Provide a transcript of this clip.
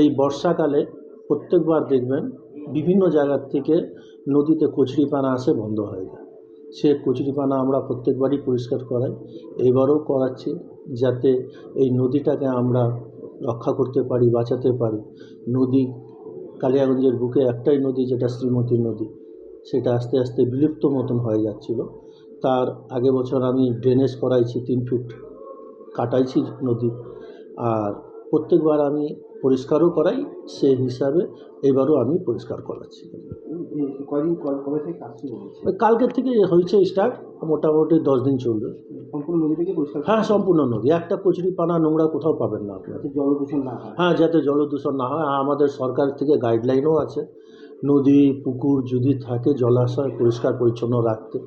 এই বর্ষাকালে প্রত্যেকবার দেখবেন বিভিন্ন জায়গার থেকে নদীতে কচুরিপানা আসে বন্ধ হয়ে যায়। সে কচুরিপানা আমরা প্রত্যেকবারই পরিষ্কার করাই এবারও করাচ্ছি যাতে এই নদীটাকে আমরা রক্ষা করতে পারি, বাঁচাতে পারি। নদী কালিয়াগঞ্জের বুকে একটাই নদী যেটা শ্রীমতী নদী, সেটা আস্তে আস্তে বিলুপ্ত মতন হয়ে যাচ্ছিল। তার আগে বছর আমি ড্রেনেজ করাইছি তিন ফিট, কাটাইছি নদী। আর প্রত্যেকবার আমি পরিষ্কারও করাই সেই হিসাবে এবারও আমি পরিষ্কার করাচ্ছি। এই কবে থেকে কাজ শুরু হয়েছে? কালকের থেকে হয়েছে স্টার্ট মোটামুটি দশ দিন চলবে। সম্পূর্ণ নদী থেকে পরিষ্কার হ্যাঁ সম্পূর্ণ নদী। একটা কচুরি পানা নোংরা কোথাও পাবেন না আপনার যাতে জল দূষণ না হয়। হ্যাঁ যাতে জল দূষণ না হয়। আমাদের সরকার থেকে গাইডলাইনও আছে। নদী পুকুর যদি থাকে জলাশয় পরিষ্কার পরিচ্ছন্ন রাখতে।